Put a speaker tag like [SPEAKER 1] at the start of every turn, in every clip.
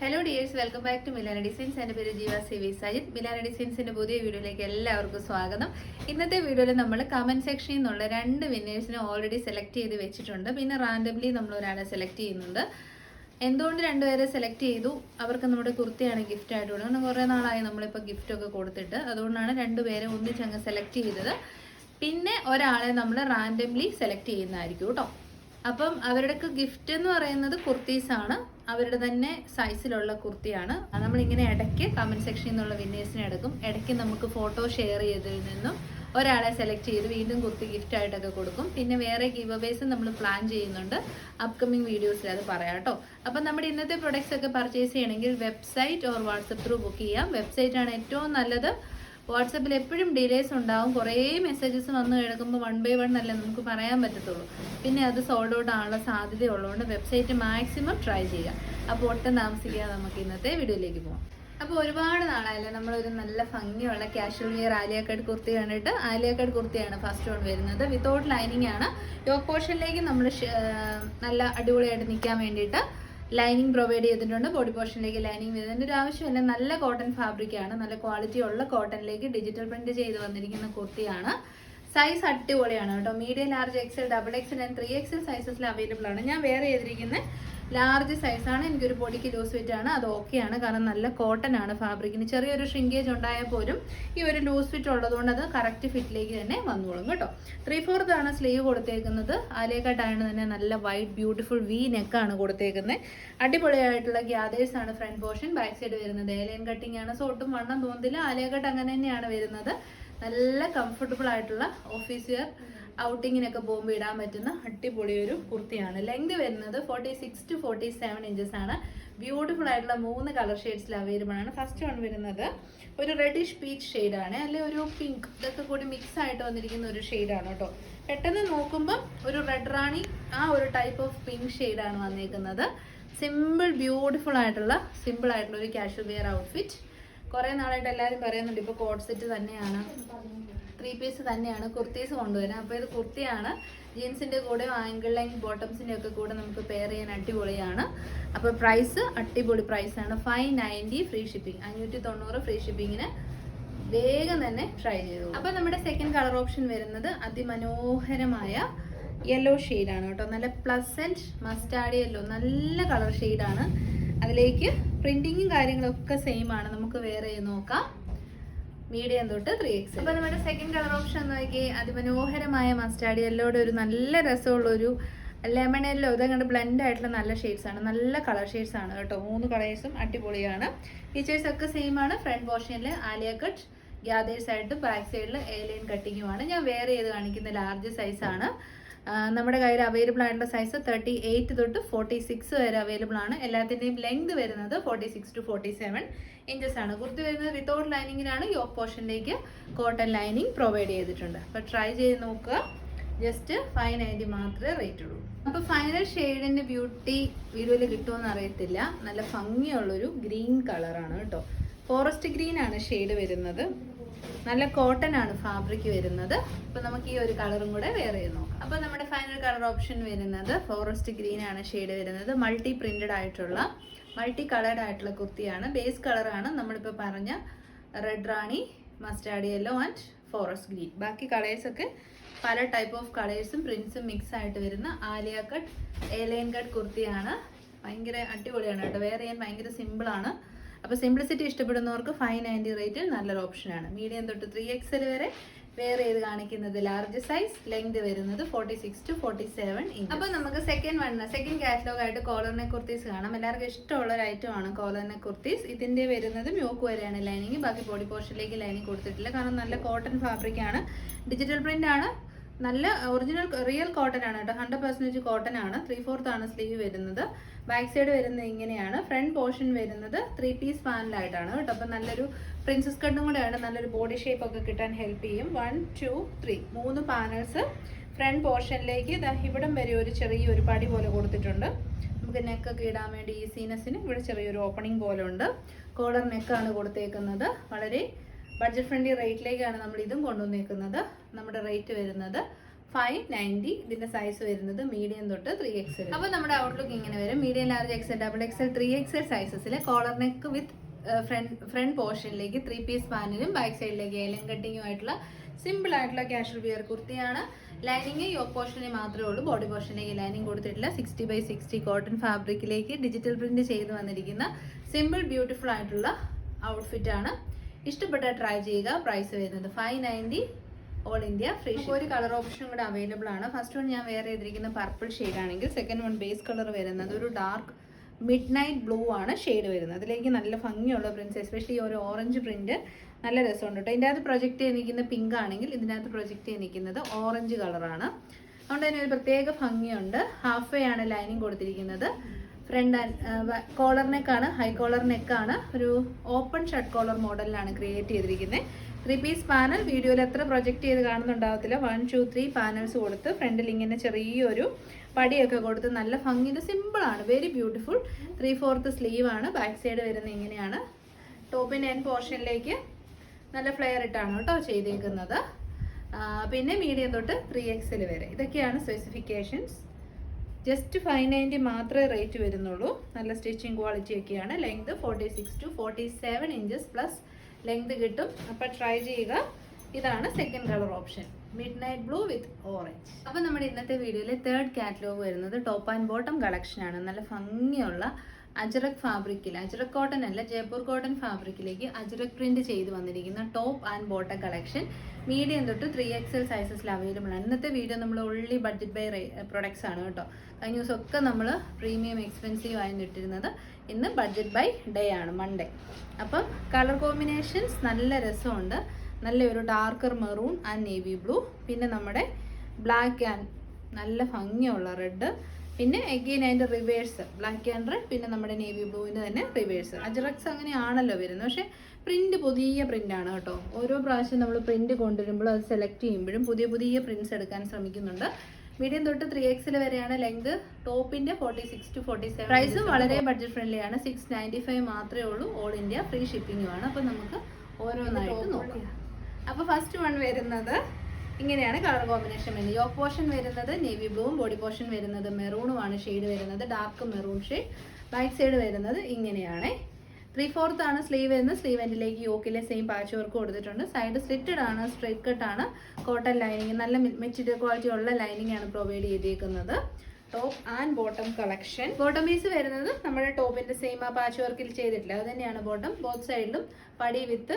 [SPEAKER 1] Hello dears welcome back to Milana designs എന്റെ പേര് Jeeva C V Sajith. Milana ഡിസൈൻസിന്റെ പുതിയ വീഡിയോയിലേക്ക് എല്ലാവർക്കും സ്വാഗതം. ഇന്നത്തെ വീഡിയോയിൽ നമ്മൾ കമന്റ് സെക്ഷനിൽ നിന്നുള്ള രണ്ട് വിന്നേഴ്സിനെ ഓൾറെഡി സെലക്ട് ചെയ്ത് വെച്ചിട്ടുണ്ട്. പിന്നെ റാൻഡംലി നമ്മൾ ഒരാളെ സെലക്ട് ചെയ്യുന്നുണ്ട്. എന്തുകൊണ്ട് രണ്ടുപേരെ സെലക്ട് ചെയ്തു? അവർക്ക് നമ്മുടെ കുർത്തിയാണ് ഗിഫ്റ്റ് ആയിട്ട് കൊടുക്കുന്നത് കുറേ നാളായി നമ്മളിപ്പോൾ ഗിഫ്റ്റൊക്കെ കൊടുത്തിട്ട്. അതുകൊണ്ടാണ് രണ്ടുപേരെ ഒന്നിച്ചങ്ങ് സെലക്ട് ചെയ്തത്. പിന്നെ ഒരാളെ നമ്മൾ റാൻഡംലി സെലക്ട് ചെയ്യുന്നതായിരിക്കും കേട്ടോ. അപ്പം അവരുടെ ഗിഫ്റ്റ് എന്ന് പറയുന്നത് കുർത്തീസാണ്. അവരുടെ തന്നെ സൈസിലുള്ള കുർത്തിയാണ്. നമ്മൾ ഇങ്ങനെ ഇടയ്ക്ക് കമന്റ് സെക്ഷനിൽ നിന്നുള്ള വിന്നേഴ്സിനെ എടുക്കും. ഇടയ്ക്ക് നമുക്ക് ഫോട്ടോ ഷെയർ ചെയ്തതിൽ നിന്നും ഒരാളെ സെലക്ട് ചെയ്ത് വീണ്ടും കുർത്തി ഗിഫ്റ്റ് ആയിട്ടൊക്കെ കൊടുക്കും. പിന്നെ വേറെ ഗീവ് അവേസ് നമ്മൾ പ്ലാൻ ചെയ്യുന്നുണ്ട്. അപ്കമിംഗ് വീഡിയോസിൽ അത് പറയാം കേട്ടോ. അപ്പം നമ്മുടെ ഇന്നത്തെ പ്രൊഡക്ട്സ് ഒക്കെ പർച്ചേസ് ചെയ്യണമെങ്കിൽ website or WhatsApp through book ചെയ്യാം. വെബ്സൈറ്റ് ആണ് ഏറ്റവും നല്ലത്. വാട്സപ്പിൽ എപ്പോഴും ഡിലേസ് ഉണ്ടാവും. കുറേ മെസ്സേജസ് വന്ന് കിടക്കുമ്പോൾ വൺ ബൈ വൺ അല്ലേ നമുക്ക് പറയാൻ പറ്റത്തുള്ളൂ. പിന്നെ അത് സോൾഡ് ഔട്ട് ആണുള്ള സാധ്യത ഉള്ളതുകൊണ്ട് വെബ്സൈറ്റ് മാക്സിമം ട്രൈ ചെയ്യുക. അപ്പോൾ ഒട്ടും താമസിക്കാതെ നമുക്ക് ഇന്നത്തെ വീഡിയോയിലേക്ക് പോകാം അപ്പോൾ ഒരുപാട് നാളായല്ലേ നമ്മളൊരു നല്ല ഭംഗിയുള്ള casual wear Alia cut kurti കണ്ടിട്ട് ആലിയ കുർത്തിയാണ് ഫസ്റ്റ് ഓൺ വരുന്നത്. വിത്തൗട്ട് ലൈനിങ് ആണ്. യോക്ക് പോർഷനിലേക്ക് നമ്മൾ നല്ല അടിപൊളിയായിട്ട് നിൽക്കാൻ വേണ്ടിയിട്ട് ലൈനിങ് പ്രൊവൈഡ് ചെയ്തിട്ടുണ്ട്. ബോഡി പോർഷനിലേക്ക് ലൈനിങ് വരുന്നതിന്റെ ഒരു ആവശ്യമില്ല നല്ല കോട്ടൺ ഫാബ്രിക്കാണ് നല്ല ക്വാളിറ്റി ഉള്ള കോട്ടണിലേക്ക് ഡിജിറ്റൽ പ്രിന്റ് ചെയ്ത് വന്നിരിക്കുന്ന കുർത്തിയാണ്. സൈസ് അടിപൊളിയാണ് കേട്ടോ. Medium large XL double XL and three XL സൈസസിൽ available ആണ്. ഞാൻ വേറെ ചെയ്തിരിക്കുന്ന ലാർജ് സൈസാണ് എനിക്കൊരു പൊടിക്ക് ലൂസ് ഫിറ്റ് ആണ്. അത് ഓക്കെയാണ് കാരണം നല്ല കോട്ടൺ ആണ് ഫാബ്രിക്കിന് ചെറിയൊരു ഷ്രിങ്കേജ് ഉണ്ടായാൽ പോലും ഈ ഒരു ലൂസ് ഫിറ്റ് ഉള്ളതുകൊണ്ട് അത് കറക്റ്റ് ഫിറ്റിലേക്ക് തന്നെ വന്നോളും കേട്ടോ. ത്രീ ഫോർത്ത് ആണ് സ്ലീവ് കൊടുത്തേക്കുന്നത്. ആലേക്കാട്ടാണ് തന്നെ നല്ല വൈറ്റ് ബ്യൂട്ടിഫുൾ വി നെക്കാണ് കൊടുത്തേക്കുന്നത്. അടിപൊളിയായിട്ടുള്ള ഗ്യാദേഴ്സ് ആണ് ഫ്രണ്ട് പോർഷൻ ബാക്ക് സൈഡ് വരുന്നത് ഏലയൻ കട്ടിംഗ് ആണ്. സോ ഒട്ടും വണ്ണം തോന്നുന്നില്ല ആലേക്കട്ട് അങ്ങനെ തന്നെയാണ് വരുന്നത്. നല്ല കംഫർട്ടബിൾ ആയിട്ടുള്ള ഓഫീസ് വെയർ ഔട്ടിങ്ങിനൊക്കെ പോകുമ്പോൾ ഇടാൻ പറ്റുന്ന അടിപൊളി ഒരു കുർത്തിയാണ്. ലെങ്ത് വരുന്നത് forty six to forty seven inches ആണ്. ബ്യൂട്ടിഫുൾ ആയിട്ടുള്ള മൂന്ന് കളർ ഷെയ്ഡ്സിൽ അവൈലബിൾ ആണ്. ഫസ്റ്റ് വൺ വരുന്നത് ഒരു റെഡിഷ് പീച്ച് ഷെയ്ഡാണ് അല്ലെ ഒരു പിങ്ക് ഇതൊക്കെ കൂടി മിക്സ് ആയിട്ട് വന്നിരിക്കുന്ന ഒരു ഷെയ്ഡാണ് കേട്ടോ. പെട്ടെന്ന് നോക്കുമ്പോൾ ഒരു റെഡ് റാണി ആ ഒരു ടൈപ്പ് ഓഫ് പിങ്ക് ഷെയ്ഡാണ് വന്നിരിക്കുന്നത് സിമ്പിൾ ബ്യൂട്ടിഫുൾ ആയിട്ടുള്ള സിമ്പിൾ ആയിട്ടുള്ള ഒരു കാഷ്വൽ വെയർ ഔട്ട്ഫിറ്റ് കുറേ നാളായിട്ട് എല്ലാവരും പറയുന്നുണ്ട് ഇപ്പോൾ കോഡ് സെറ്റ് തന്നെയാണ്. ത്രീ പീസ് തന്നെയാണ് കുർത്തീസ് കൊണ്ടുവരാം അപ്പോൾ ഇത് കുർത്തിയാണ്. ജീൻസിന്റെ കൂടെ ആങ്കിൾ ലൈൻ ബോട്ടംസിന്റെ ഒക്കെ കൂടെ നമുക്ക് പെയർ ചെയ്യാൻ അടിപൊളിയാണ്. അപ്പോൾ പ്രൈസ് അടിപൊളി പ്രൈസാണ് ഫൈവ് നയന്റി ഫ്രീ ഷിപ്പിംഗ് അഞ്ഞൂറ്റി തൊണ്ണൂറ് ഫ്രീ ഷിപ്പിങ്ങിന് വേഗം തന്നെ ട്രൈ ചെയ്തു അപ്പോൾ നമ്മുടെ സെക്കൻഡ് കളർ ഓപ്ഷൻ വരുന്നത് അതിമനോഹരമായ യെല്ലോ ഷെയ്ഡാണ് കേട്ടോ. നല്ല പ്ലസന്റ് മസ്റ്റാർഡ് യെല്ലോ നല്ല കളർ ഷെയ്ഡാണ് അതിലേക്ക് പ്രിന്റിങ്ങും കാര്യങ്ങളൊക്കെ സെയിം ആണ്. നമുക്ക് വേറെ നോക്കാം. മീഡിയം തൊട്ട് ത്രീ എക്സ് അപ്പൊ നമ്മുടെ സെക്കൻഡ് കളർ ഓപ്ഷൻ നോക്കി അതിമനോഹരമായ മസ്റ്റാർഡ് യെല്ലോയുടെ ഒരു നല്ല രസമുള്ള ഒരു ലെമൺ യെല്ലോ ഇതങ്ങോട്ട് ബ്ലെൻഡ് ആയിട്ടുള്ള നല്ല ഷെയ്ഡ്സ് ആണ്. നല്ല കളർ ഷെയ്ഡ്സ് ആണ് കേട്ടോ. മൂന്ന് കളേഴ്സും അടിപൊളിയാണ്. ഫീച്ചേഴ്സ് ഒക്കെ സെയിം ആണ്. ഫ്രണ്ട് പോർഷനിൽ ആലിയ കട്ട് ഗ്യാദേഴ്സ് ആയിട്ട് ബാക്ക് സൈഡിൽ എയർലൈൻ കട്ടിങ്ങുമാണ് ഞാൻ വേറെ ചെയ്ത് കാണിക്കുന്ന ലാർജ് സൈസ് ആണ്. നമ്മുടെ കയ്യിൽ അവൈലബിൾ ആയിട്ടുള്ള സൈസ് തേർട്ടി എയ്റ്റ് തൊട്ട് ഫോർട്ടി സിക്സ് വരെ അവൈലബിൾ ആണ്. എല്ലാത്തിന്റെയും ലെങ്ത് വരുന്നത് forty six to forty seven inches ആണ്. കുർത്തി വരുന്നത് വിത്തൗട്ട് ലൈനിങ്ങിനാണ് യോക്ക് പോർഷനിലേക്ക് കോട്ടൺ ലൈനിങ് പ്രൊവൈഡ് ചെയ്തിട്ടുണ്ട്. അപ്പോൾ ട്രൈ ചെയ്ത് നോക്കുക. ജസ്റ്റ് ഫൈവ് നയന്റി മാത്രമേ റേറ്റ് ഉള്ളൂ. അപ്പോൾ ഫൈനൽ ഷെയ്ഡിന്റെ ബ്യൂട്ടി വീഡിയോയിൽ കിട്ടുമെന്ന് അറിയത്തില്ല. നല്ല ഭംഗിയുള്ളൊരു ഗ്രീൻ കളറാണ് കേട്ടോ. ഫോറസ്റ്റ് ഗ്രീൻ ആണ് ഷെയ്ഡ് വരുന്നത്. നല്ല കോട്ടൺ ആണ് ഫാബ്രിക് വരുന്നത്. അപ്പൊ നമുക്ക് ഈ ഒരു കളറും കൂടെ വേറെ നോക്കാം. അപ്പൊ നമ്മുടെ ഫൈനൽ കളർ ഓപ്ഷൻ വരുന്നത് ഫോറസ്റ്റ് ഗ്രീൻ ആണ് ഷെയ്ഡ് വരുന്നത്. മൾട്ടി പ്രിന്റഡ് ആയിട്ടുള്ള മൾട്ടി കളേർഡ് ആയിട്ടുള്ള കുർത്തിയാണ്. ബേസ് കളറാണ് നമ്മളിപ്പോൾ പറഞ്ഞ red rani mustard yellow and forest green ബാക്കി കളേഴ്സ് ഒക്കെ പല ടൈപ്പ് ഓഫ് കളേഴ്സും പ്രിന്റ്സും മിക്സ് ആയിട്ട് വരുന്ന ആലിയ കട്ട് ഏലൈൻ കട്ട് കുർത്തിയാണ്. ഭയങ്കര അടിപൊളിയാണ് കേട്ടോ. വേറെ ഞാൻ ഭയങ്കര സിമ്പിൾ ആണ്. അപ്പോൾ സിംപ്ലിസിറ്റി ഇഷ്ടപ്പെടുന്നവർക്ക് ഫൈവ് നയന്റി റേറ്റ് നല്ലൊരു ഓപ്ഷനാണ് മീഡിയം തൊട്ട് ത്രീ എക്സൽ വരെ വേറെ ചെയ്ത് കാണിക്കുന്നത്? ലാർജ് സൈസ് ലെങ്ത് വരുന്നത് forty six to forty seven അപ്പോൾ നമുക്ക് സെക്കൻഡ് വൺ സെക്കൻഡ് കാറ്റലോഗ് ആയിട്ട് കോളറിനെ കുർത്തീസ് കാണാം. എല്ലാവർക്കും ഇഷ്ടമുള്ള ഒരു ഐറ്റം ആണ് കോളറിനെ കുർത്തീസ്. ഇതിന്റെ വരുന്നത് മ്യൂക്ക് വരെയാണ് ലൈനിങ് ബാക്കി ബോഡി പോർഷനിലേക്ക് ലൈനിങ് കൊടുത്തിട്ടില്ല. കാരണം നല്ല കോട്ടൺ ഫാബ്രിക് ആണ്. ഡിജിറ്റൽ പ്രിന്റ് ആണ്. നല്ല ഒറിജിനൽ റിയൽ കോട്ടൺ ആണ് കേട്ടോ. ഹൺഡ്രഡ് പെർസെന്റേജ് കോട്ടൺ ആണ്. ത്രീ ഫോർത്ത് ആണ് സ്ലീവ് വരുന്നത്. ബാക്ക് സൈഡ് വരുന്നത് ഇങ്ങനെയാണ്. ഫ്രണ്ട് പോർഷൻ വരുന്നത് ത്രീ പീസ് പാനലായിട്ടാണ് കേട്ടോ. അപ്പം നല്ലൊരു പ്രിൻസസ് കട്ടും കൂടെയാണ് നല്ലൊരു ബോഡി ഷേപ്പ് ഒക്കെ കിട്ടാൻ ഹെൽപ്പ് ചെയ്യും. വൺ ടു ത്രീ മൂന്ന് പാനൽസ് ഫ്രണ്ട് പോർഷനിലേക്ക് ഇവിടം വരെ ഒരു ചെറിയ ഒരു പടി പോലെ കൊടുത്തിട്ടുണ്ട്. നമുക്ക് നെക്കൊക്കെ ഇടാൻ വേണ്ടി ഈ സീനസിന് ഇവിടെ ചെറിയൊരു ഓപ്പണിംഗ് പോലെ ഉണ്ട്. കോളർ നെക്കാണ് കൊടുത്തേക്കുന്നത്. വളരെ ബഡ്ജറ്റ് ഫ്രണ്ട്ലി റേറ്റിലേക്കാണ് നമ്മൾ ഇതും കൊണ്ടുവന്നേക്കുന്നത്. നമ്മുടെ റേറ്റ് വരുന്നത് ഫൈവ് നയന്റി ഇതിന്റെ സൈസ് വരുന്നത് മീഡിയം തൊട്ട് ത്രീ എക്സൽ അപ്പോൾ നമ്മുടെ ഔട്ട്ലുക്ക് ഇങ്ങനെ വരും. Medium large XL double XL three XL സൈസസിലെ collar neck with front front പോർഷനിലേക്ക് three piece പാനലും ബാക്ക് സൈഡിലേക്ക് ഏലം കട്ടിങ്ങും ആയിട്ടുള്ള സിമ്പിൾ ആയിട്ടുള്ള കാഷ്വൽ വിയർ കുർത്തിയാണ്. ലൈനിങ് യോക്ക് പോർഷനിൽ മാത്രമേ ഉള്ളൂ. ബോഡി പോർഷനിലേക്ക് ലൈനിങ് കൊടുത്തിട്ടില്ല. സിക്സ്റ്റി ബൈ സിക്സ്റ്റി കോട്ടൺ ഫാബ്രിക്കിലേക്ക് ഡിജിറ്റൽ പ്രിന്റ് ചെയ്ത് വന്നിരിക്കുന്ന സിമ്പിൾ ബ്യൂട്ടിഫുൾ ആയിട്ടുള്ള ഔട്ട്ഫിറ്റ് ആണ്. ഇഷ്ടപ്പെട്ട ട്രൈ ചെയ്യുക. പ്രൈസ് വരുന്നത് five ninety all India free ഒരു കളർ ഓപ്ഷൻ കൂടെ അവൈലബിൾ ആണ്. ഫസ്റ്റ് വൺ ഞാൻ വേറെ ചെയ്തിരിക്കുന്ന പർപ്പിൾ ഷെയ്ഡ് ആണെങ്കിൽ സെക്കൻഡ് വൺ ബേസ് കളർ വരുന്നത് ഒരു ഡാർക്ക് മിഡ് നൈറ്റ് ബ്ലൂ ആണ് ഷെയ്ഡ് വരുന്നത്. അതിലേക്ക് നല്ല ഭംഗിയുള്ള പ്രിൻസ് എസ്പെഷ്യലി ഒരു ഓറഞ്ച് പ്രിന്റ് നല്ല രസമുണ്ട് കേട്ടോ ഇതിന്റെ അകത്ത് പ്രൊജക്റ്റ് ചെയ്തിരിക്കുന്ന പിങ്ക് ആണെങ്കിൽ ഇതിനകത്ത് പ്രൊജക്റ്റ് ചെയ്യുന്നത് ഓറഞ്ച് കളറാണ് അതുകൊണ്ട് തന്നെ ഒരു പ്രത്യേക ഭംഗിയുണ്ട്. ഹാഫ് വേ ആണ് ലൈനിങ് കൊടുത്തിരിക്കുന്നത്. ഫ്രണ്ട് കോളർ നെക്കാണ് ഹൈ കോളർ നെക്കാണ് ഒരു ഓപ്പൺ ഷർട്ട് കോളർ മോഡലിലാണ് ക്രിയേറ്റ് ചെയ്തിരിക്കുന്നത്. ത്രീ പീസ് പാനൽ വീഡിയോയിൽ എത്ര പ്രൊജക്റ്റ് ചെയ്ത് കാണുന്നുണ്ടാവത്തില്ല. വൺ ടു ത്രീ പാനൽസ് കൊടുത്ത് ഫ്രണ്ടിൽ ഇങ്ങനെ ചെറിയൊരു പടിയൊക്കെ കൊടുത്ത് നല്ല ഭംഗിയുടെ സിമ്പിളാണ് very beautiful three fourth sleeve ആണ്. ബാക്ക് സൈഡ് വരുന്നത് ഇങ്ങനെയാണ്. ടോപ്പിന്റെ എൻ പോർഷനിലേക്ക് നല്ല ഫ്ലെയർ ഇട്ടാണ് കേട്ടോ ചെയ്തേക്കുന്നത്. പിന്നെ മീഡിയം തൊട്ട് ത്രീ എക്സിൽ വരെ. ഇതൊക്കെയാണ് സ്പെസിഫിക്കേഷൻസ് ജസ്റ്റ് ഫൈവ് നയന്റി മാത്രമേ റേറ്റ് വരുന്നുള്ളൂ. നല്ല സ്റ്റിച്ചിങ് ക്വാളിറ്റി ഒക്കെയാണ്. Length forty six to forty seven inches plus length കിട്ടും. അപ്പോൾ ട്രൈ ചെയ്യുക. ഇതാണ് second colour option midnight blue with orange അപ്പോൾ നമ്മുടെ ഇന്നത്തെ വീഡിയോയിലെ തേർഡ് കാറ്റലോഗ് വരുന്നത് ടോപ്പ് ആൻഡ് ബോട്ടം കളക്ഷനാണ് നല്ല ഭംഗിയുള്ള അജറക് ഫാബ്രിക്കിൽ അജറക് കോട്ടൺ അല്ല ജയ്പൂർ കോട്ടൺ ഫാബ്രിക്കിലേക്ക് അജറക് പ്രിന്റ് ചെയ്ത് വന്നിരിക്കുന്ന top and bottom collection medium തൊട്ട് ത്രീ എക്സ് എൽ സൈസസിൽ അവൈലബിൾ ആണ്. ഇന്നത്തെ വീഡിയോ നമ്മൾ ഓൺലി ബഡ്ജറ്റ് ബൈ പ്രൊഡക്ട്സ് ആണ് കേട്ടോ. കഴിഞ്ഞ ദിവസമൊക്കെ നമ്മൾ പ്രീമിയം എക്സ്പെൻസീവ് ആയി ഇട്ടിരുന്നത് ഇന്ന് ബഡ്ജറ്റ് ബൈ ഡേ ആണ് മൺഡേ അപ്പം കളർ കോമ്പിനേഷൻസ് നല്ല രസമുണ്ട്. നല്ലൊരു darker maroon and navy blue പിന്നെ നമ്മുടെ ബ്ലാക്ക് ആൻഡ് നല്ല ഭംഗിയുള്ള റെഡ് പിന്നെ എഗെയിൻ അതിന്റെ റിവേഴ്സ് ബ്ലാക്ക് ആൻഡ് റെഡ് പിന്നെ നമ്മുടെ നേവി ബ്ലൂവിന്റെ തന്നെ റിവേഴ്സ് അജറക്സ് അങ്ങനെയാണല്ലോ വരുന്നത്. പക്ഷേ പ്രിന്റ് പുതിയ പ്രിന്റ് ആണ് കേട്ടോ. ഓരോ പ്രാവശ്യം നമ്മൾ പ്രിന്റ് കൊണ്ടുവരുമ്പോഴും അത് സെലക്ട് ചെയ്യുമ്പോഴും പുതിയ പുതിയ പ്രിന്റ്സ് എടുക്കാൻ ശ്രമിക്കുന്നുണ്ട്. മീഡിയം തൊട്ട് ത്രീ എക്സിൽ വരെയാണ് ലെങ്ത് ടോപ്പിന്റെ forty six to forty seven പ്രൈസും വളരെ ബഡ്ജറ്റ് ഫ്രണ്ട്ലി ആണ്. സിക്സ് നയന്റി ഫൈവ് മാത്രമേ ഉള്ളൂ. ഓൾ ഇന്ത്യ ഫ്രീ ഷിപ്പിംഗുമാണ് അപ്പോൾ നമുക്ക് ഓരോന്നായിട്ട് നോക്കാം. അപ്പോൾ ഫസ്റ്റ് വൺ വരുന്നത് ഇങ്ങനെയാണ് കളർ കോമ്പിനേഷൻ വരുന്നത്. യോക്ക് പോർഷൻ വരുന്നത് നേവി ബ്ലൂവും ബോഡി പോർഷൻ വരുന്നത് മെറൂണുമാണ് ഷെയ്ഡ് വരുന്നത്. Dark maroon shade back side വരുന്നത് ഇങ്ങനെയാണ്. ത്രീ ഫോർത്ത് ആണ് സ്ലീവ് വരുന്നത്. സ്ലീവ് എൻഡിലേക്ക് യോക്കിലെ സെയിം പാച്ച് വർക്ക് കൊടുത്തിട്ടുണ്ട്. സൈഡ് സ്ലിറ്റഡ് ആണ് സ്ട്രൈറ്റ് ആണ്. കോട്ടൺ ലൈനിങ് നല്ല മെറ്റീരിയൽ ക്വാളിറ്റി ഉള്ള ലൈനിങ് ആണ് പ്രൊവൈഡ് ചെയ്തിരിക്കുന്നത് top and bottom collection bottom piece വരുന്നത് നമ്മുടെ ടോപ്പിന്റെ സെയിം ആ പാച്ച് വർക്കിൽ ചെയ്തിട്ടില്ല. അത് തന്നെയാണ് ബോട്ടം ബോത്ത് സൈഡിലും പടി വിത്ത്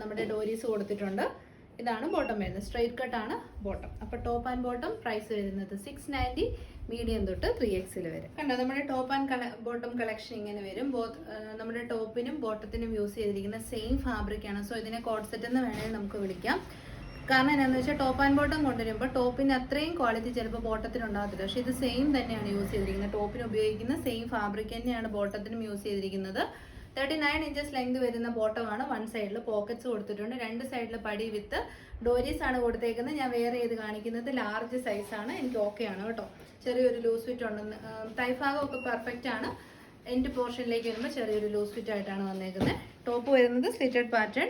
[SPEAKER 1] നമ്മുടെ ഡോരീസ് കൊടുത്തിട്ടുണ്ട്. ഇതാണ് ബോട്ടം വരുന്നത്. സ്ട്രെയിറ്റ് ആണ് ബോട്ടം അപ്പോൾ ടോപ്പ് ആൻഡ് ബോട്ടം പ്രൈസ് വരുന്നത് സിക്സ് നയന്റി മീഡിയം തൊട്ട് ത്രീ എക്സിൽ വരും. കണ്ടോ? നമ്മുടെ ടോപ്പ് ആൻഡ് ബോട്ടം കളക്ഷൻ ഇങ്ങനെ വരും. നമ്മുടെ ടോപ്പിനും ബോട്ടത്തിനും യൂസ് ചെയ്തിരിക്കുന്ന സെയിം ഫാബ്രിക് ആണ്. സോ ഇതിനെ കോഡ്സെറ്റ് എന്ന് വേണമെങ്കിൽ നമുക്ക് വിളിക്കാം. കാരണം എന്താണെന്ന് വെച്ചാൽ ടോപ്പ് ആൻഡ് ബോട്ടം കൊണ്ടുവരുമ്പോൾ ടോപ്പിന് അത്രയും ക്വാളിറ്റി ചിലപ്പോൾ ബോട്ടത്തിന് ഉണ്ടാകത്തില്ല. പക്ഷേ ഇത് സെയിം തന്നെയാണ് യൂസ് ചെയ്തിരിക്കുന്നത്. ടോപ്പിന് ഉപയോഗിക്കുന്ന സെയിം ഫാബ്രിക് തന്നെയാണ് ബോട്ടത്തിനും യൂസ് ചെയ്തിരിക്കുന്നത്. തേർട്ടി നയൻ ഇഞ്ചസ് ലെങ്ത് വരുന്ന ബോട്ടമാണ് വൺ സൈഡിൽ പോക്കറ്റ്സ് കൊടുത്തിട്ടുണ്ട്. രണ്ട് സൈഡിൽ പടി വിത്ത് ഡോരീസ് ആണ് കൊടുത്തേക്കുന്നത്. ഞാൻ വേറെ ചെയ്ത് കാണിക്കുന്നത് ലാർജ് സൈസാണ് എനിക്ക് ഓക്കെ ആണ് കേട്ടോ. ചെറിയൊരു ലൂസ് ഫിറ്റ് ഉണ്ടെന്ന് തൈഫാഗം ഒക്കെ പെർഫെക്റ്റ് ആണ്. എൻഡ് പോർഷനിലേക്ക് വരുമ്പോൾ ചെറിയൊരു ലൂസ് ഫിറ്റ് ആയിട്ടാണ് വന്നേക്കുന്നത്. ടോപ്പ് വരുന്നത് സ്ലിറ്റഡ് പാറ്റേൺ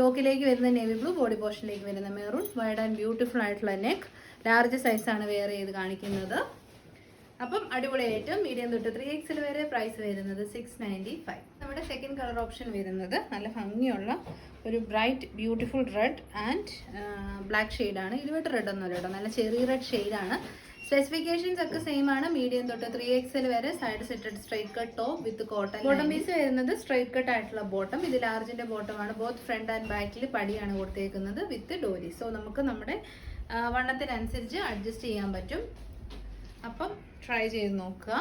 [SPEAKER 1] യോക്കിലേക്ക് വരുന്ന നേവി ബ്ലൂ ബോഡി പോർഷനിലേക്ക് വരുന്ന മെറൂൺ വൈഡ് ആൻഡ് ബ്യൂട്ടിഫുൾ ആയിട്ടുള്ള നെക്ക് ലാർജ് സൈസാണ് വെയർ ചെയ്ത് കാണിക്കുന്നത്. അപ്പം അടിപൊളിയായിട്ട് മീഡിയം തൊട്ട് ത്രീ എക്സിൽ വരെ പ്രൈസ് വരുന്നത് സിക്സ് നയന്റി ഫൈവ് നമ്മുടെ സെക്കൻഡ് കളർ ഓപ്ഷൻ വരുന്നത് നല്ല ഭംഗിയുള്ള ഒരു bright beautiful red and black ഷെയ്ഡാണ് ഇരുപത് റെഡ് ഒന്നുമല്ല കേട്ടോ. നല്ല ചെറിയ റെഡ് ഷെയ്ഡാണ് സ്പെസിഫിക്കേഷൻസ് ഒക്കെ സെയിം ആണ്. മീഡിയം തൊട്ട് ത്രീ എക്സൽ വരെ side slitted straight cut top with cotton bottom piece വരുന്നത് സ്ട്രൈറ്റ് കട്ട് ആയിട്ടുള്ള ബോട്ടം ഇത് ലാർജിന്റെ ബോട്ടം ആണ്. ബോത്ത് ഫ്രണ്ട് ആൻഡ് ബാക്കിൽ പടിയാണ് കൊടുത്തേക്കുന്നത് വിത്ത് ഡോരി സോ നമുക്ക് നമ്മുടെ ആ, വണ്ണത്തിനനുസരിച്ച് അഡ്ജസ്റ്റ് ചെയ്യാൻ പറ്റും. അപ്പം ട്രൈ ചെയ്ത് നോക്കുക.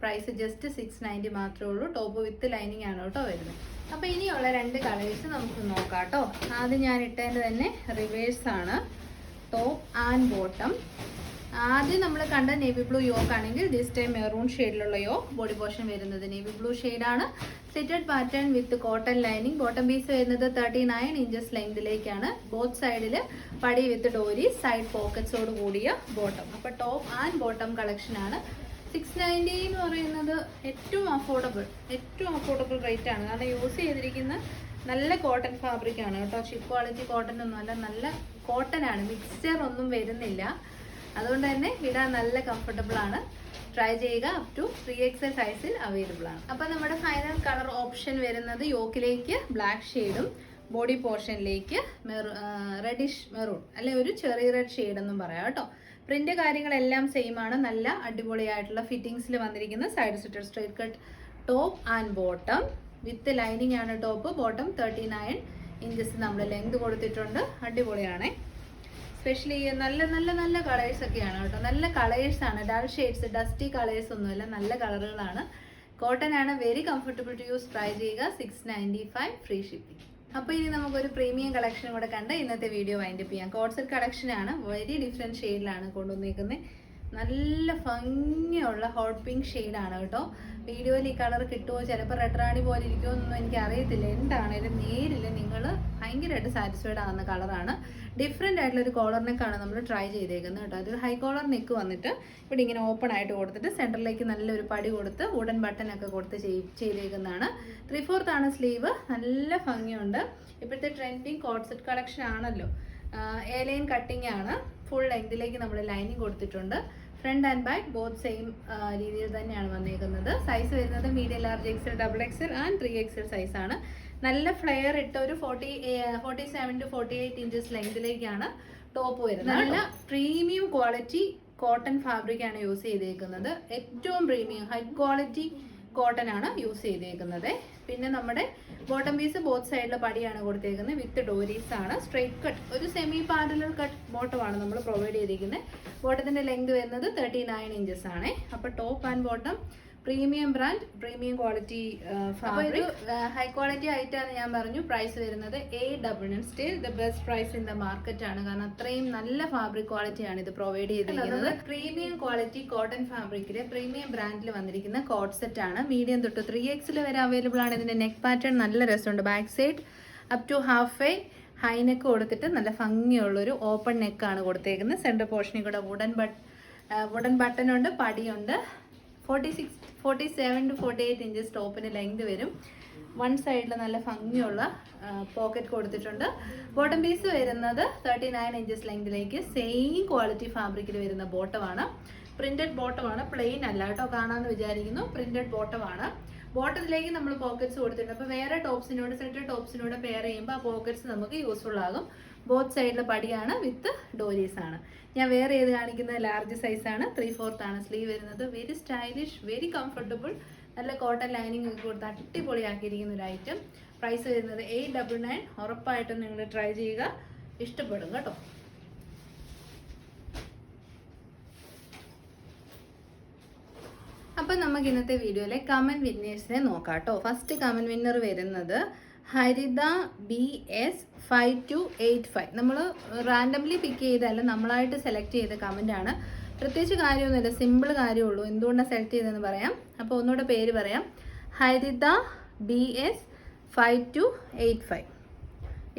[SPEAKER 1] പ്രൈസ് ജസ്റ്റ് സിക്സ് നയന്റി മാത്രമേ ഉള്ളൂ. ടോപ്പ് വിത്ത് ലൈനിങ് ആണ് കേട്ടോ വരുന്നത്. അപ്പം ഇനിയുള്ള രണ്ട് കളേഴ്സ് നമുക്ക് നോക്കാം കേട്ടോ. ആദ്യം ഞാൻ ഇട്ടതിന്റെ തന്നെ റിവേഴ്സ് ആണ്. ടോപ്പ് ആൻഡ് ബോട്ടം ആദ്യം നമ്മൾ കണ്ട നേവി ബ്ലൂ യോക്ക് ആണെങ്കിൽ ദിസ് ടൈം മെറൂൺ ഷെയ്ഡിലുള്ള യോക്ക് ബോഡി പോർഷൻ വരുന്നത് നേവി ബ്ലൂ ഷെയ്ഡാണ് slitted pattern with cotton lining bottom piece വരുന്നത് തേർട്ടി നയൻ ഇഞ്ചസ് ലെങ്തിലേക്കാണ് ബോത്ത് സൈഡിൽ പടി വിത്ത് ഡോരി സൈഡ് പോക്കറ്റ്സോട് കൂടിയ ബോട്ടം അപ്പോൾ ടോപ്പ് ആൻഡ് ബോട്ടം കളക്ഷനാണ് സിക്സ് നയന്റി എന്ന് പറയുന്നത് ഏറ്റവും അഫോർഡബിൾ ഏറ്റവും അഫോർഡബിൾ റേറ്റ് ആണ്. കാരണം യൂസ് ചെയ്തിരിക്കുന്ന നല്ല കോട്ടൺ ഫാബ്രിക് ആണ് കേട്ടോ. ഷിപ്പ് ക്വാളിറ്റി കോട്ടൺ ഒന്നും അല്ല നല്ല കോട്ടൺ ആണ്. മിക്സ്ചർ ഒന്നും വരുന്നില്ല. അതുകൊണ്ട് തന്നെ ഇടാൻ നല്ല കംഫർട്ടബിൾ ആണ്. ട്രൈ ചെയ്യുക അപ് ടു ത്രീ എക്സൽ സൈസിൽ അവൈലബിൾ ആണ്. അപ്പോൾ നമ്മുടെ ഫൈനൽ കളർ ഓപ്ഷൻ വരുന്നത് യോക്കിലേക്ക് ബ്ലാക്ക് ഷെയ്ഡും ബോഡി പോർഷനിലേക്ക് മെറു റെഡിഷ് മെറൂൺ അല്ലെ ഒരു ചെറിയ റെഡ് ഷെയ്ഡ് എന്നും പറയാം കേട്ടോ. പ്രിന്റ് കാര്യങ്ങളെല്ലാം സെയിം ആണ്. നല്ല അടിപൊളിയായിട്ടുള്ള ഫിറ്റിംഗ്സിൽ വന്നിരിക്കുന്ന side sitter straight cut top and bottom with lining ആണ് top bottom thirty nine inches നമ്മൾ ലെങ്ത് കൊടുത്തിട്ടുണ്ട്. അടിപൊളിയാണേ. സ്പെഷ്യലി നല്ല നല്ല നല്ല കളേഴ്സ് ഒക്കെയാണ് കേട്ടോ. നല്ല കളേഴ്സ് ആണ്. ഡൾ ഷെയ്ഡ്സ് ഡസ്റ്റി കളേഴ്സ് ഒന്നുമില്ല. നല്ല കളറുകളാണ് കോട്ടൺ ആണ് very comfortable to use try ചെയ്യുക. Six ninety five free shipping അപ്പോൾ ഇനി നമുക്കൊരു പ്രീമിയം കളക്ഷൻ കൂടെ കണ്ട് ഇന്നത്തെ വീഡിയോ വൈൻഡപ്പ് ചെയ്യാം. കോട്സെറ്റ് കളക്ഷൻ ആണ്. വെരി ഡിഫറെന്റ് ഷെയ്ഡിലാണ് കൊണ്ടുവന്നിരിക്കുന്നത് നല്ല ഭംഗിയുള്ള ഹോട്ട് പിങ്ക് ഷെയ്ഡാണ് കേട്ടോ. വീഡിയോയിൽ ഈ കളർ കിട്ടുമോ ചിലപ്പോൾ റെഡ് റാണി പോലെ ഇരിക്കുമോ എന്നൊന്നും എനിക്ക് അറിയത്തില്ല. എന്താണേലും നേരിൽ നിങ്ങൾ ഭയങ്കരമായിട്ട് സാറ്റിസ്ഫൈഡ് ആവുന്ന കളറാണ് ഡിഫറെന്റ് ആയിട്ടുള്ള ഒരു കോളർ നെക്കാണ് നമ്മൾ ട്രൈ ചെയ്തേക്കുന്നത് കേട്ടോ. അതൊരു ഹൈ കോളർ നെക്ക് വന്നിട്ട് ഇവിടെ ഇങ്ങനെ ഓപ്പൺ ആയിട്ട് കൊടുത്തിട്ട് സെന്ററിലേക്ക് നല്ലൊരു പടി കൊടുത്ത് വുഡൻ ബട്ടൺ ഒക്കെ കൊടുത്ത് ചെയ്- ചെയ്തേക്കുന്നതാണ്. ത്രീ ഫോർത്ത് ആണ് സ്ലീവ് നല്ല ഭംഗിയുണ്ട്. ഇപ്പോഴത്തെ ട്രെൻഡിങ് കോട്ട് സെറ്റ് കളക്ഷൻ ആണല്ലോ. എ ലൈൻ കട്ടിംഗ് ആണ്. ഫുൾ ലെങ്തിലേക്ക് നമ്മൾ ലൈനിങ് കൊടുത്തിട്ടുണ്ട്. Front and back both same രീതിയിൽ തന്നെയാണ് വന്നേക്കുന്നത്. സൈസ് വരുന്നത് medium large XL double XL and three XL size ആണ്. നല്ല ഫ്ലെയർ ഇട്ട ഒരു forty forty seven to forty eight inches ലെങ്തിലേക്കാണ് top വരുന്നത്. നല്ല പ്രീമിയം ക്വാളിറ്റി കോട്ടൺ ഫാബ്രിക് ആണ് യൂസ് ചെയ്തേക്കുന്നത്. ഏറ്റവും പ്രീമിയം ഹൈ ക്വാളിറ്റി കോട്ടൺ ആണ് യൂസ് ചെയ്തേക്കുന്നത്. പിന്നെ നമ്മുടെ ബോട്ടം പീസ് ബോത്ത് സൈഡിലെ പടിയാണ് കൊടുത്തേക്കുന്നത്. വിത്ത് ഡോരീസ് ആണ്. സ്ട്രെയിറ്റ് കട്ട് ഒരു സെമി പാരലൽ കട്ട് ബോട്ടമാണ് നമ്മൾ പ്രൊവൈഡ് ചെയ്തിരിക്കുന്നത് ബോട്ടത്തിന്റെ ലെങ്ത് വരുന്നത് തേർട്ടി നയൻ ഇഞ്ചസ് ആണ്. അപ്പോൾ top and bottom premium brand premium quality fabric high quality ആയിട്ടാണ് ഞാൻ പറഞ്ഞു. പ്രൈസ് വരുന്നത് A double N still the best price in the market ആണ്. കാരണം അത്രയും നല്ല ഫാബ്രിക് ക്വാളിറ്റി ആണ് ഇത് പ്രൊവൈഡ് ചെയ്തിരിക്കുന്നത്. പ്രീമിയം ക്വാളിറ്റി കോട്ടൺ ഫാബ്രിക്കിലെ പ്രീമിയം ബ്രാൻഡിൽ വന്നിരിക്കുന്ന കോട്ട് സെറ്റ് ആണ്. മീഡിയം തൊട്ട് ത്രീ എക്സിൽ വരെ അവൈലബിൾ ആണ്. ഇതിന്റെ നെക്ക് പാറ്റേൺ നല്ല രസമുണ്ട്. Back side up to half way high neck കൊടുത്തിട്ട് നല്ല ഭംഗിയുള്ളൊരു ഓപ്പൺ നെക്കാണ് കൊടുത്തേക്കുന്നത്. സെന്റർ പോർഷനിൽ കൂടെ വുഡൻ ബട്ട് വുഡൻ ബട്ടൺ ഉണ്ട് പടിയുണ്ട്. Forty six forty seven to forty eight inches ടോപ്പിന് ലെങ്ത് വരും വൺ സൈഡിൽ നല്ല ഭംഗിയുള്ള പോക്കറ്റ് കൊടുത്തിട്ടുണ്ട്. ബോട്ടം പീസ് വരുന്നത് തേർട്ടി നയൻ ഇഞ്ചസ് ലെങ്തിലേക്ക് സെയിം ക്വാളിറ്റി ഫാബ്രിക്കിൽ വരുന്ന ബോട്ടമാണ് പ്രിന്റഡ് ബോട്ടമാണ് പ്ലെയിൻ അല്ല കേട്ടോ കാണാമെന്ന് വിചാരിക്കുന്നു. പ്രിന്റഡ് ബോട്ടമാണ് ബോട്ടത്തിലേക്ക് നമ്മൾ പോക്കറ്റ്സ് കൊടുത്തിട്ടുണ്ട്. അപ്പോൾ വേറെ ടോപ്സിനോട് സെറ്റ് ടോപ്സിനോട് പെയർ ചെയ്യുമ്പോൾ ആ പോക്കറ്റ്സ് നമുക്ക് യൂസ്ഫുൾ ആകും. ബോത്ത് സൈഡിൽ പടിയാണ് വിത്ത് ഡോരീസ് ആണ്. ഞാൻ വേറെ ഏത് കാണിക്കുന്നത് ലാർജ് സൈസ് ആണ്? ത്രീ ആണ് സ്ലീവ് വരുന്നത്. വെരി സ്റ്റൈലിഷ് വെരി കംഫർട്ടബിൾ നല്ല കോട്ടൺ ലൈനിങ് ഒക്കെ കൊടുത്ത് അടിപൊളിയാക്കിയിരിക്കുന്ന ഒരു ഐറ്റം പ്രൈസ് വരുന്നത് എയ്റ്റ് ഡബിൾ നയൻ ഉറപ്പായിട്ടും നിങ്ങൾ ട്രൈ ചെയ്യുക. ഇഷ്ടപ്പെടും കേട്ടോ. അപ്പം നമുക്ക് ഇന്നത്തെ വീഡിയോയിലെ കമന്റ് വിന്നേഴ്സിനെ നോക്കാം കേട്ടോ. ഫസ്റ്റ് കമന്റ് വിന്നർ വരുന്നത് Haritha B S five two eight five നമ്മൾ റാൻഡംലി പിക്ക് ചെയ്തല്ല നമ്മളായിട്ട് സെലക്ട് ചെയ്ത കമന്റ് ആണ്. പ്രത്യേകിച്ച് കാര്യമൊന്നുമില്ല സിമ്പിൾ കാര്യമുള്ളൂ. എന്തുകൊണ്ടാണ് സെലക്ട് ചെയ്തതെന്ന് പറയാം. അപ്പോൾ ഒന്നുകൂടെ പേര് പറയാം. Haritha B S five two eight five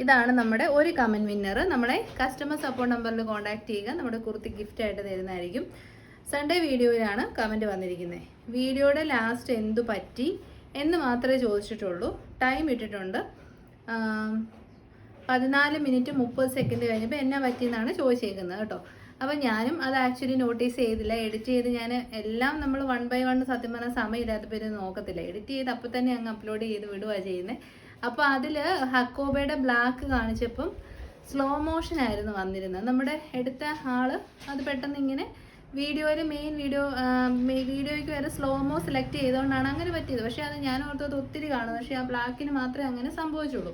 [SPEAKER 1] ഇതാണ് നമ്മുടെ ഒരു കമന്റ് വിന്നർ നമ്മളെ കസ്റ്റമർ സപ്പോർട്ട് നമ്പറിൽ കോൺടാക്ട് ചെയ്യുക. നമ്മുടെ കുർത്തി ഗിഫ്റ്റ് ആയിട്ട് തരുന്നതായിരിക്കും. സൺഡേ വീഡിയോയിലാണ് കമന്റ് വന്നിരിക്കുന്നത്. വീഡിയോയുടെ ലാസ്റ്റ് എന്തു പറ്റി? എന്ന് മാത്രമേ ചോദിച്ചിട്ടുള്ളൂ. ടൈം ഇട്ടിട്ടുണ്ട്. പതിനാല് മിനിറ്റ് മുപ്പത് സെക്കൻഡ് കഴിഞ്ഞപ്പോൾ എന്നാ പറ്റിയെന്നാണ് ചോദിച്ചേക്കുന്നത് കേട്ടോ. അപ്പം ഞാനും അത് ആക്ച്വലി നോട്ടീസ് ചെയ്തില്ല. എഡിറ്റ് ചെയ്ത് ഞാൻ എല്ലാം നമ്മൾ വൺ ബൈ വൺ സത്യം പറഞ്ഞാൽ സമയമില്ലാത്തപ്പോൾ ഇത് നോക്കത്തില്ല. എഡിറ്റ് ചെയ്ത് അപ്പോൾ തന്നെ അങ്ങ് അപ്ലോഡ് ചെയ്ത് വിടുകയാണ് ചെയ്യുന്നത് അപ്പോൾ അതിൽ ഹക്കോബയുടെ ബ്ലാക്ക് കാണിച്ചപ്പം സ്ലോ മോഷൻ ആയിരുന്നു വന്നിരുന്നത്. നമ്മുടെ എടുത്ത ആൾ അത് പെട്ടെന്ന് ഇങ്ങനെ വീഡിയോയിൽ മെയിൻ വീഡിയോ വീഡിയോയ്ക്ക് വരെ സ്ലോമോ സെലക്ട് ചെയ്തുകൊണ്ടാണ് അങ്ങനെ പറ്റിയത്. പക്ഷേ അത് ഞാൻ ഓർത്തത് ഒത്തിരി കാണും. പക്ഷേ ആ ബ്ലാക്കിന് മാത്രമേ അങ്ങനെ സംഭവിച്ചുള്ളൂ.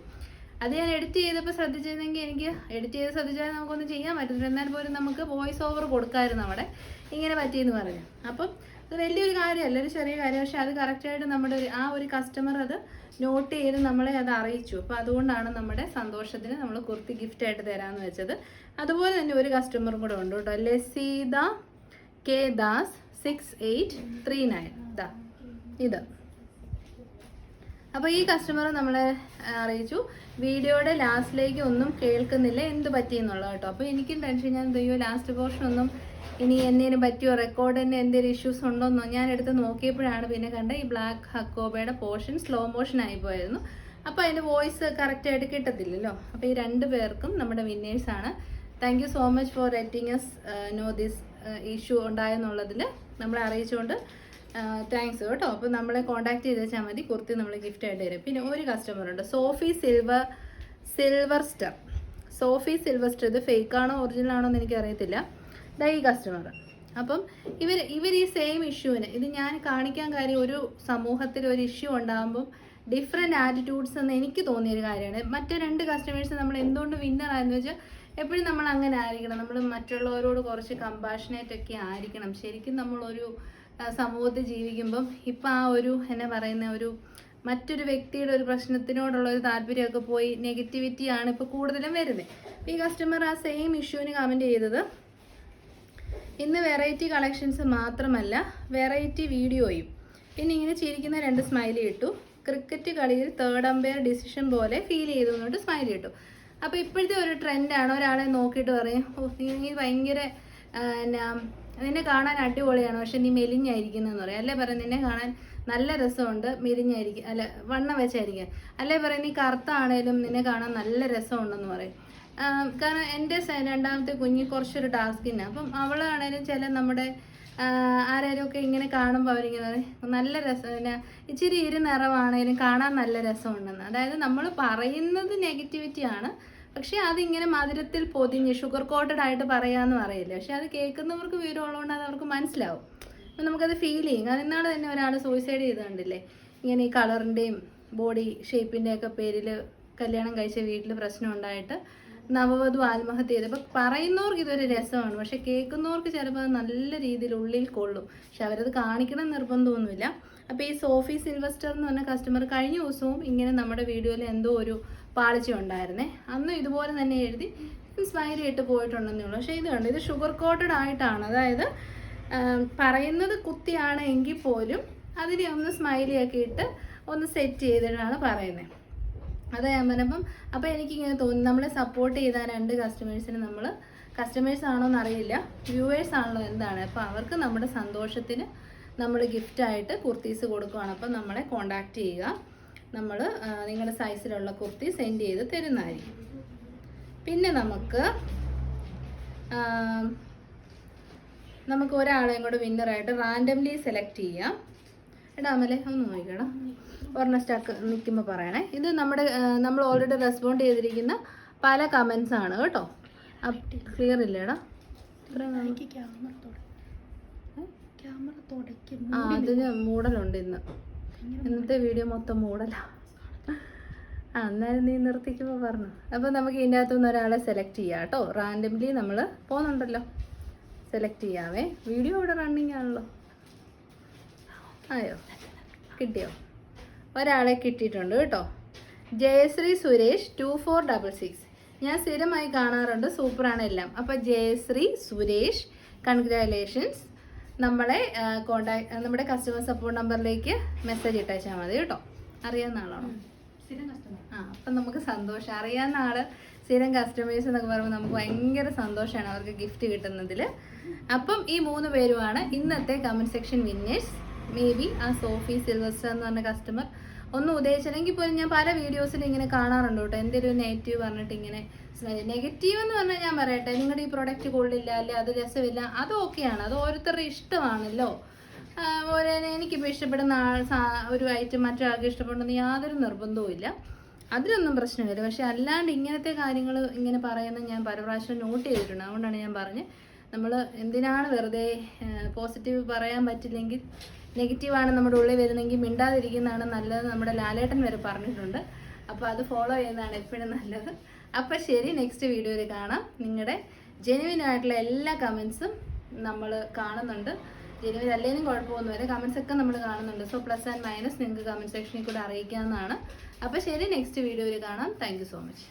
[SPEAKER 1] അത് ഞാൻ എഡിറ്റ് ചെയ്തപ്പോൾ ശ്രദ്ധിച്ചിരുന്നെങ്കിൽ എനിക്ക് എഡിറ്റ് ചെയ്ത് ശ്രദ്ധിച്ചാൽ നമുക്കൊന്നും ചെയ്യാൻ പറ്റത്തില്ല. എന്നാൽ പോലും നമുക്ക് വോയിസ് ഓവർ കൊടുക്കാമായിരുന്നു അവിടെ ഇങ്ങനെ പറ്റിയെന്ന് പറഞ്ഞു. അപ്പം അത് വലിയൊരു കാര്യമല്ല ഒരു ചെറിയ കാര്യം. പക്ഷേ അത് കറക്റ്റായിട്ട് നമ്മുടെ ഒരു ആ ഒരു കസ്റ്റമർ അത് നോട്ട് ചെയ്ത് നമ്മളെ അത് അറിയിച്ചു. അപ്പോൾ അതുകൊണ്ടാണ് നമ്മുടെ സന്തോഷത്തിന് നമ്മൾ കുർത്തി ഗിഫ്റ്റായിട്ട് തരാമെന്ന് വെച്ചത്. അതുപോലെ തന്നെ ഒരു കസ്റ്റമറും കൂടെ ഉണ്ട് കേട്ടോ. Laseetha K Das six eight three nine ഇതാ. ഇത് അപ്പോൾ ഈ കസ്റ്റമർ നമ്മളെ അറിയിച്ചു. വീഡിയോയുടെ ലാസ്റ്റിലേക്ക് ഒന്നും കേൾക്കുന്നില്ല. എന്ത് പറ്റിയെന്നുള്ളത് കേട്ടോ. അപ്പോൾ എനിക്കും ടെൻഷൻ ഞാൻ അയ്യോ ലാസ്റ്റ് പോർഷൻ ഒന്നും ഇനി എന്നേലും പറ്റിയോ? റെക്കോർഡിന് എന്തെങ്കിലും ഇഷ്യൂസ് ഉണ്ടോന്നോ ഞാൻ എടുത്ത് നോക്കിയപ്പോഴാണ് പിന്നെ കണ്ട ഈ ബ്ലാക്ക് ഹക്കോബയുടെ പോർഷൻ സ്ലോ മോഷൻ ആയി പോയിരുന്നു. അപ്പോൾ അതിന്റെ വോയിസ് കറക്റ്റായിട്ട് കിട്ടത്തില്ലല്ലോ. അപ്പോൾ ഈ രണ്ട് പേർക്കും നമ്മുടെ വിന്നേഴ്സാണ് thank you so much for writing us no this issue ഉണ്ടായെന്നുള്ളതിൽ നമ്മളെ അറിയിച്ചുകൊണ്ട് താങ്ക്സ് കേട്ടോ. അപ്പോൾ നമ്മളെ കോൺടാക്ട് ചെയ്ത് വെച്ചാൽ മതി. കുർത്തി നമ്മൾ ഗിഫ്റ്റ് ആയിട്ട് തരും. പിന്നെ ഒരു കസ്റ്റമർ ഉണ്ട്. Sophie silver silver star Sophie silver star ഇത് ഫേക്ക് ആണോ ഒറിജിനൽ ആണോ എന്ന് എനിക്ക് അറിയത്തില്ല. ദാ ഈ കസ്റ്റമർ അപ്പം ഇവർ ഇവർ ഈ സെയിം ഇഷ്യൂവിന് ഇത് ഞാൻ കാണിക്കാൻ കാര്യം ഒരു സമൂഹത്തിൽ ഒരു ഇഷ്യൂ ഉണ്ടാകുമ്പം ഡിഫറെന്റ് ആറ്റിറ്റ്യൂഡ്സ് എന്ന് എനിക്ക് തോന്നിയൊരു കാര്യമാണ്. മറ്റേ രണ്ട് കസ്റ്റമേഴ്സ് നമ്മൾ എന്തുകൊണ്ട് വിന്നറായെന്ന് വെച്ചാൽ എപ്പോഴും നമ്മൾ അങ്ങനെ ആയിരിക്കണം. നമ്മൾ മറ്റുള്ളവരോട് കുറച്ച് കമ്പാഷനേറ്റ് ഒക്കെ ആയിരിക്കണം. ശരിക്കും നമ്മളൊരു സമൂഹത്തിൽ ജീവിക്കുമ്പം ഇപ്പം ആ ഒരു എന്നെ പറയുന്ന ഒരു മറ്റൊരു വ്യക്തിയുടെ ഒരു പ്രശ്നത്തിനോടുള്ള ഒരു താല്പര്യമൊക്കെ പോയി നെഗറ്റിവിറ്റി ആണ് ഇപ്പോൾ കൂടുതലും വരുന്നത് ഈ കസ്റ്റമർ ആ സെയിം ഇഷ്യൂവിന് കമന്റ് ചെയ്തത് ഇന്ന് വെറൈറ്റി കളക്ഷൻസ് മാത്രമല്ല വെറൈറ്റി വീഡിയോയും പിന്നെ ഇങ്ങനെ ചിരിക്കുന്ന രണ്ട് സ്മൈലി ഇട്ടു. ക്രിക്കറ്റ് കളിയിൽ തേർഡ് അമ്പയർ ഡിസിഷൻ പോലെ ഫീൽ ചെയ്തു എന്നിട്ട് സ്മൈലി ഇട്ടു. അപ്പോൾ ഇപ്പോഴത്തെ ഒരു ട്രെൻഡാണ് ഒരാളെ നോക്കിയിട്ട് പറയും. ഓ നീ ഭയങ്കര എന്നാ നിന്നെ കാണാൻ അടിപൊളിയാണ് പക്ഷെ നീ മെലിഞ്ഞായിരിക്കുന്നതെന്ന് പറയും. അല്ലേ പറയും നിന്നെ കാണാൻ നല്ല രസമുണ്ട് മെലിഞ്ഞായിരിക്കും അല്ല വണ്ണം വെച്ചായിരിക്കും. അല്ലേ പറയും നീ കറുത്താണേലും നിന്നെ കാണാൻ നല്ല രസമുണ്ടെന്ന് പറയും. കാരണം എന്റെ രണ്ടാമത്തെ കുഞ്ഞ് കുറച്ചൊരു ടാസ്കിന് അപ്പം അവളാണേലും ചില നമ്മുടെ ആരെങ്കിലും ഒക്കെ ഇങ്ങനെ കാണുമ്പോൾ അവരിങ്ങനെ നല്ല രസം പിന്നെ ഇച്ചിരി ഇരു നിറമാണേലും കാണാൻ നല്ല രസമുണ്ടെന്ന്. അതായത് നമ്മൾ പറയുന്നത് നെഗറ്റിവിറ്റിയാണ് പക്ഷേ അതിങ്ങനെ മധുരത്തിൽ പൊതിഞ്ഞ് ഷുഗർ കോട്ടഡ് ആയിട്ട് പറയാന്ന് പറയില്ല. പക്ഷെ അത് കേൾക്കുന്നവർക്ക് വിവരമുള്ളതുകൊണ്ട് അത് അവർക്ക് മനസ്സിലാവും. അപ്പം നമുക്കത് ഫീൽ ചെയ്യും. കാരണം ഇന്നാൾ തന്നെ ഒരാൾ സൂയിസൈഡ് ചെയ്ത് കണ്ടില്ലേ ഇങ്ങനെ ഈ കളറിന്റെയും ബോഡി ഷേപ്പിന്റെയൊക്കെ പേരിൽ കല്യാണം കഴിച്ച വീട്ടിൽ പ്രശ്നം ഉണ്ടായിട്ട് നവവധു ആത്മഹത്യ ചെയ്ത് അപ്പം പറയുന്നവർക്ക് ഇതൊരു രസമാണ്. പക്ഷെ കേൾക്കുന്നവർക്ക് ചിലപ്പോൾ നല്ല രീതിയിൽ ഉള്ളിൽ കൊള്ളും. പക്ഷെ അവരത് കാണിക്കണം നിർബന്ധമൊന്നുമില്ല. അപ്പോൾ ഈ സോഫി സിൽവസ്റ്റർ എന്ന് പറഞ്ഞ കസ്റ്റമർ കഴിഞ്ഞ ദിവസവും ഇങ്ങനെ നമ്മുടെ വീഡിയോയിൽ എന്തോ ഒരു പാളിച്ച ഉണ്ടായിരുന്നേ. അന്നും ഇതുപോലെ തന്നെ എഴുതി ഇൻസ്പയർ ചെയ്തിട്ട് പോയിട്ടുണ്ടെന്നേ ഉള്ളൂ. പക്ഷേ ഇത് കണ്ടു? ഇത് ഷുഗർ കോട്ടഡ് ആയിട്ടാണ്. അതായത് പറയുന്നത് കുത്തിയാണ് എങ്കിൽ പോലും അതിനെ ഒന്ന് സ്മൈലി ഒക്കെ ഇട്ട് ഒന്ന് സെറ്റ് ചെയ്തിട്ടാണ് പറയുന്നത് അതാ ഞാൻ പറഞ്ഞപ്പം അപ്പോൾ എനിക്കിങ്ങനെ തോന്നി നമ്മളെ സപ്പോർട്ട് ചെയ്ത രണ്ട് കസ്റ്റമേഴ്സിന് നമ്മൾ കസ്റ്റമേഴ്സ് ആണോ എന്നറിയില്ല വ്യൂവേഴ്സ് ആണല്ലോ എന്താണ്. അപ്പോൾ അവർക്ക് നമ്മുടെ സന്തോഷത്തിന് നമ്മൾ ഗിഫ്റ്റായിട്ട് കുർത്തീസ് കൊടുക്കുകയാണ് അപ്പം നമ്മളെ കോണ്ടാക്ട് ചെയ്യുക. നമ്മൾ നിങ്ങളുടെ സൈസിലുള്ള കുർത്തി സെൻഡ് ചെയ്ത് തരുന്നതായിരിക്കും. പിന്നെ നമുക്ക് നമുക്ക് ഒരാളെയും കൂടെ വിന്നറായിട്ട് റാൻഡംലി സെലക്ട് ചെയ്യാം. എടാ അമലെ ഒന്ന് നോക്കിക്കടാ. ഒരെണ്ണം സ്റ്റക്ക് നിൽക്കുമ്പോൾ പറയണേ. ഇത് നമ്മുടെ നമ്മൾ ഓൾറെഡി റെസ്പോണ്ട് ചെയ്തിരിക്കുന്ന പല കമൻസ് ആണ് കേട്ടോ. ക്ലിയർ ഇല്ലേടാ? ആ അതിന് മൂടലുണ്ട് ഇന്ന്. ഇന്നത്തെ വീഡിയോ മൊത്തം മൂടലാ. ആ എന്നാലും നീ നിർത്തിക്കുമ്പോൾ പറഞ്ഞു. അപ്പോൾ നമുക്ക് ഇതിന്റെ അകത്തുനിന്ന് ഒരാളെ സെലക്ട് ചെയ്യാം കേട്ടോ. റാൻഡംലി നമ്മൾ പോകുന്നുണ്ടല്ലോ സെലക്ട് ചെയ്യാവേ. വീഡിയോ ഇവിടെ റണ്ണിങ് ആണല്ലോ. ആയോ? കിട്ടിയോ? ഒരാളെ കിട്ടിയിട്ടുണ്ട് കേട്ടോ. Jayasree Suresh two four double six ഞാൻ സ്ഥിരമായി കാണാറുണ്ട് സൂപ്പറാണ് എല്ലാം. അപ്പോൾ ജയശ്രീ സുരേഷ് കൺഗ്രാലേഷൻസ് നമ്മളെ കോണ്ടാക്ട് നമ്മുടെ കസ്റ്റമർ സപ്പോർട്ട് നമ്പറിലേക്ക് മെസ്സേജ് ഇട്ടയച്ചാൽ മതി കേട്ടോ. അറിയാവുന്ന ആളാണോ ആ അപ്പം നമുക്ക് സന്തോഷം. അറിയാവുന്ന ആൾ സ്ഥിരം കസ്റ്റമേഴ്സ് എന്നൊക്കെ പറയുമ്പോൾ നമുക്ക് ഭയങ്കര സന്തോഷമാണ് അവർക്ക് ഗിഫ്റ്റ് കിട്ടുന്നതിൽ അപ്പം ഈ മൂന്ന് പേരുമാണ് ഇന്നത്തെ comment section winners may be ആ സോഫി സിൽവസ്റ്റർ എന്ന് പറഞ്ഞ കസ്റ്റമർ ഒന്ന് ഉദ്ദേശിച്ചില്ലെങ്കിൽ പോലും ഞാൻ പല വീഡിയോസിൽ ഇങ്ങനെ കാണാറുണ്ട് കേട്ടോ. എന്റെ ഒരു നെഗറ്റീവ് പറഞ്ഞിട്ട് ഇങ്ങനെ നെഗറ്റീവ് എന്ന് പറഞ്ഞാൽ ഞാൻ പറയട്ടെ നിങ്ങളുടെ ഈ പ്രൊഡക്റ്റ് കൊള്ളില്ല അല്ലെ അത് രസമില്ല അത് ഓക്കെയാണ് അത് ഓരോരുത്തരുടെ ഇഷ്ടമാണല്ലോ. ഓരോ എനിക്കിപ്പോൾ ഇഷ്ടപ്പെടുന്ന ആൾ ഒരു ഐറ്റം മറ്റൊരാൾക്ക് ഇഷ്ടപ്പെടുന്ന യാതൊരു നിർബന്ധവും ഇല്ല. പ്രശ്നമില്ല. പക്ഷെ അല്ലാണ്ട് ഇങ്ങനത്തെ കാര്യങ്ങൾ ഇങ്ങനെ പറയുന്നത് ഞാൻ പല പ്രാവശ്യം നോട്ട് ചെയ്തിട്ടുണ്ട്. അതുകൊണ്ടാണ് ഞാൻ പറഞ്ഞത്. നമ്മൾ എന്തിനാണ് വെറുതെ പോസിറ്റീവ് പറയാൻ പറ്റില്ലെങ്കിൽ നെഗറ്റീവാണ് നമ്മുടെ ഉള്ളിൽ വരുന്നെങ്കിൽ മിണ്ടാതിരിക്കുന്നതാണ് നല്ലത് നമ്മുടെ ലാലേട്ടൻ വരെ പറഞ്ഞിട്ടുണ്ട്. അപ്പോൾ അത് ഫോളോ ചെയ്യുന്നതാണ് എപ്പോഴും നല്ലത്. അപ്പോൾ ശരി നെക്സ്റ്റ് വീഡിയോയിൽ കാണാം. നിങ്ങളുടെ ജെനുവിൻ ആയിട്ടുള്ള എല്ലാ കമൻസും നമ്മൾ കാണുന്നുണ്ട്. ജെനുവിൻ അല്ലെങ്കിലും കുഴപ്പമൊന്നുമില്ല കമൻസ് ഒക്കെ നമ്മൾ കാണുന്നുണ്ട്. സോ പ്ലസ് ആൻഡ് മൈനസ് നിങ്ങൾക്ക് കമന്റ് സെക്ഷനിൽ കൂടെ അറിയിക്കാവുന്നതാണ്. അപ്പോൾ ശരി നെക്സ്റ്റ് വീഡിയോയിൽ കാണാം. Thank so much